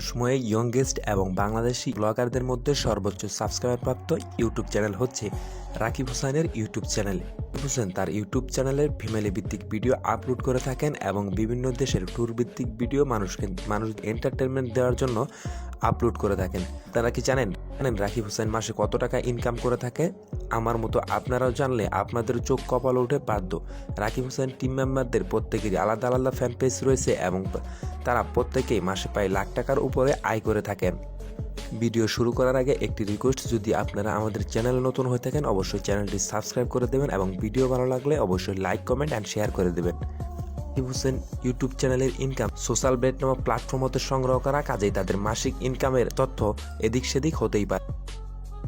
বর্তমান সময়ে ইয়ংগেস্ট এবং বাংলাদেশি ব্লগারদের মধ্যে সর্বোচ্চ সাবস্ক্রাইবার প্রাপ্ত ইউটিউব চ্যানেল হচ্ছে রাকিব হোসেনের ইউটিউব চ্যানেল হোসেন তার ইউটিউব চ্যানেলে ফ্যামিলি ভিত্তিক ভিডিও আপলোড করে থাকেন এবং বিভিন্ন দেশের ট্যুর ভিত্তিক ভিডিও মানুষকে মানুষ এন্টারটেনমেন্ট দেওয়ার জন্য আপলোড করে থাকেন। তারা কি জানেন? জানেন রাকিব হোসেন মাসে কত টাকা ইনকাম করে থাকে? আমার মতো আপনারাও জানলে আপনাদের চোখ কপাল উঠে বাধ্য। রাকিব হোসেন টিম মেম্বারদের প্রত্যেকেরই আলাদা আলাদা ফ্যান পেজ রয়েছে এবং তারা প্রত্যেকেই মাসে প্রায় লাখ টাকার উপরে আয় করে থাকেন। ভিডিও শুরু করার আগে একটি রিকোয়েস্ট যদি আপনারা আমাদের চ্যানেল নতুন হয়ে থাকেন, অবশ্যই চ্যানেলটি সাবস্ক্রাইব করে দেবেন এবং ভিডিও ভালো লাগলে অবশ্যই লাইক কমেন্ট অ্যান্ড শেয়ার করে দেবেন। রাকিব হোসেন ইউটিউব চ্যানেলের ইনকাম সোশ্যাল বেড নামক প্ল্যাটফর্ম হতে সংগ্রহ করা কাজেই তাদের মাসিক ইনকামের তথ্য এদিক সেদিক হতেই পারে।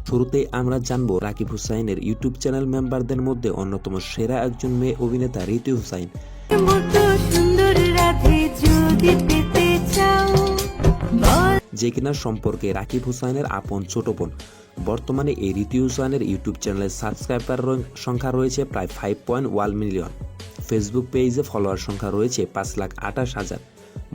শুরুতেই আমরা জানব রাকিব হুসাইনের ইউটিউব চ্যানেল মেম্বারদের মধ্যে অন্যতম সেরা একজন মেয়ে অভিনেতা ঋতু হুসাইন। যে কিনা সম্পর্কে রাকিব হুসাইনের আপন ছোট বোন। বর্তমানে এই রীতি হুসাইনের ইউটিউব চ্যানেলের সাবস্ক্রাইবার সংখ্যা রয়েছে প্রায় five point one million Facebook পেজে ফলোয়ার সংখ্যা রয়েছে পাঁচ লাখ আঠাশ হাজার।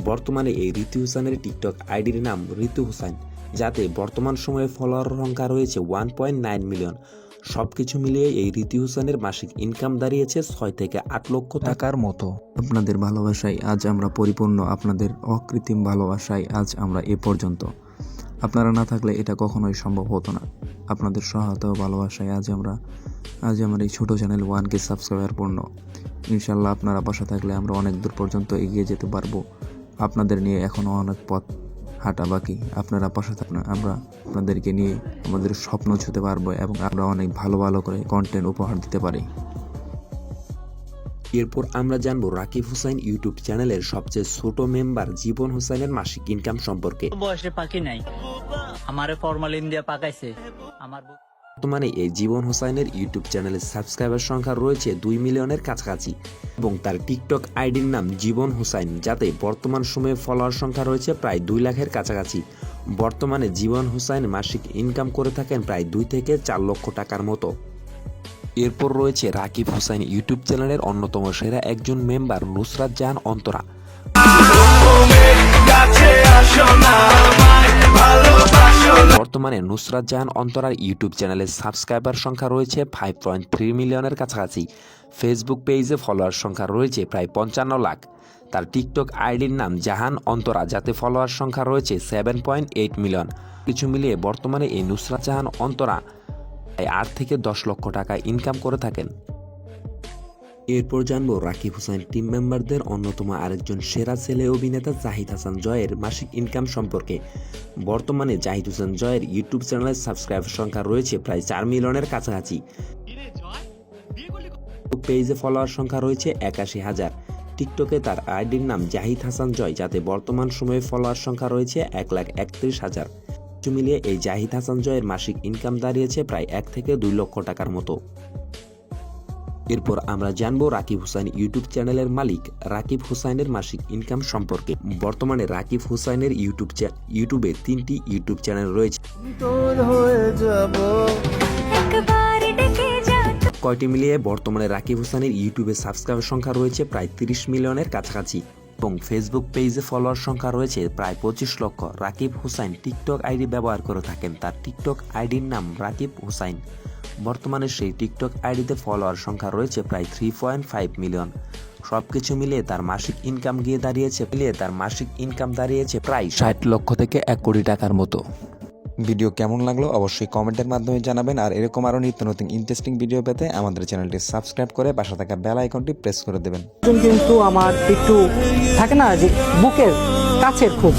বর্তমানে এই রীতি হুসাইনের টিকটক আইডির নাম ঋতু হুসাইন। যাতে বর্তমান সময়ে ফলোয়ার সংখ্যা রয়েছে ওয়ান পয়েন্ট নাইন মিলিয়ন সবকিছু মিলিয়ে এই রীতি হুসাইনের মাসিক ইনকাম দাঁড়িয়েছে ছয় থেকে আট লক্ষ টাকার মতো। আপনাদের ভালোবাসায় আজ আমরা পরিপূর্ণ, আপনাদের অকৃত্রিম ভালোবাসায় আজ আমরা এ পর্যন্ত। আপনারা না থাকলে এটা কখনোই সম্ভব হতো না। আপনাদের সহায়তা ও ভালোবাসায় আজ আমরা, আজ আমার এই ছোটো চ্যানেল ওয়ানকে সাবস্ক্রাইবার পূর্ণ। ইনশাল্লাহ আপনারা পাশে থাকলে আমরা অনেক দূর পর্যন্ত এগিয়ে যেতে পারব। আপনাদের নিয়ে এখনও অনেক পথ হাঁটা বাকি। আপনারা পাশে থাকুন আমরা আপনাদেরকে নিয়ে আমাদের স্বপ্ন ছুতে পারব এবং আমরা অনেক ভালো ভালো করে কন্টেন্ট উপহার দিতে পারি। এরপর আমরা জানব রাকিব হুসাইন ইউটিউব চ্যানেলের সবচেয়ে ছোট মেম্বার জীবন হুসাইনের মাসিক ইনকাম সম্পর্কে। বয়সে পাখি নাই। আমারে ফরমালিন দিয়ে পাকাইছে। আমার বর্তমানে এই জীবন হোসাইনের ইউটিউব চ্যানেলের সাবস্ক্রাইবার সংখ্যা রয়েছে দুই মিলিয়নের কাছাকাছি এবং তার টিকটক আইডির নাম জীবন হোসাইন, যাতে বর্তমান সময়ে ফলোয়ার সংখ্যা রয়েছে প্রায় দুই লাখের কাছাকাছি। বর্তমানে জীবন হোসাইন মাসিক ইনকাম করে থাকেন প্রায় দুই থেকে চার লক্ষ টাকার মতো। এরপর রয়েছে রাকিব হোসাইন ইউটিউব চ্যানেলের অন্যতম সেরা একজন মেম্বার নুসরাত জাহান অন্তরা। বর্তমানে নুসরাত জাহান অন্তরার ইউটিউব চ্যানেলের সাবস্ক্রাইবার সংখ্যা রয়েছে ফাইভ পয়েন্ট থ্রি মিলিয়নের কাছাকাছি। ফেসবুক পেজে ফলোয়ার সংখ্যা রয়েছে প্রায় পঞ্চান্ন লাখ। তার টিকটক আইডির নাম জাহান অন্তরা, যাতে ফলোয়ার সংখ্যা রয়েছে সেভেন পয়েন্ট এইট মিলিয়ন কিছু মিলিয়ে বর্তমানে এই নুসরাত জাহান অন্তরা আট থেকে দশ লক্ষ টাকা ইনকাম করে থাকেন। এরপর জানব রাকিব হোসেন টিম মেম্বারদের অন্যতম আরেকজন সেরা ছেলে অভিনেতা জাহিদ হাসান জয়ের মাসিক ইনকাম সম্পর্কে। বর্তমানে জাহিদ হোসেন জয়ের ইউটিউব চ্যানেলের সাবস্ক্রাইবার সংখ্যা রয়েছে প্রায় চার মিলিয়নের কাছাকাছি। পেজে ফলোয়ার সংখ্যা রয়েছে একাশি হাজার। টিকটকে তার আইডির নাম জাহিদ হাসান জয়, যাতে বর্তমান সময়ে ফলোয়ার সংখ্যা রয়েছে এক লাখ একত্রিশ হাজার। মিলিয়ে এই জাহিদ হাসান জয়ের মাসিক ইনকাম দাঁড়িয়েছে প্রায় এক থেকে দুই লক্ষ টাকার মতো। এরপর আমরা জানব রাকিব হুসাইন ইউটিউব চ্যানেলের মালিক। রাকিব হুসাইনের মাসিক ইনকাম সম্পর্কে। বর্তমানে রাকিব হুসাইনের ইউটিউব ইউটিউবে তিনটি ইউটিউব চ্যানেল রয়েছে। কয়টি মিলিয়ে বর্তমানে রাকিব হুসাইনের ইউটিউবে সাবস্ক্রাইবার সংখ্যা রয়েছে প্রায় তিরিশ মিলিয়নের কাছাকাছি। এবং ফেসবুক পেজে ফলোয়ার সংখ্যা রয়েছে প্রায় পঁচিশ লক্ষ। রাকিব হুসাইন টিকটক আইডি ব্যবহার করে থাকেন। তার টিকটক আইডির নাম রাকিব হুসাইন। বর্তমানে সেই টিকটক আইডিতে ফলোয়ার সংখ্যা রয়েছে প্রায় থ্রি পয়েন্ট ফাইভ মিলিয়ন সব কিছু মিলিয়ে তার মাসিক ইনকাম গিয়ে দাঁড়িয়েছে মিলিয়ে তার মাসিক ইনকাম দাঁড়িয়েছে প্রায় ষাট লক্ষ থেকে এক কোটি টাকার মতো। ভিডিও কেমন লাগল অবশ্যই কমেন্টের মাধ্যমে জানাবেন আর এরকম আরও নিত্য নতুন ইন্টারেস্টিং ভিডিও পেতে আমাদের চ্যানেলটি সাবস্ক্রাইব করে পাশে থাকা বেল আইকনটি প্রেস করে দেবেন। কিন্তু আমার একটু থাকে না যে বুকের কাছের খুব।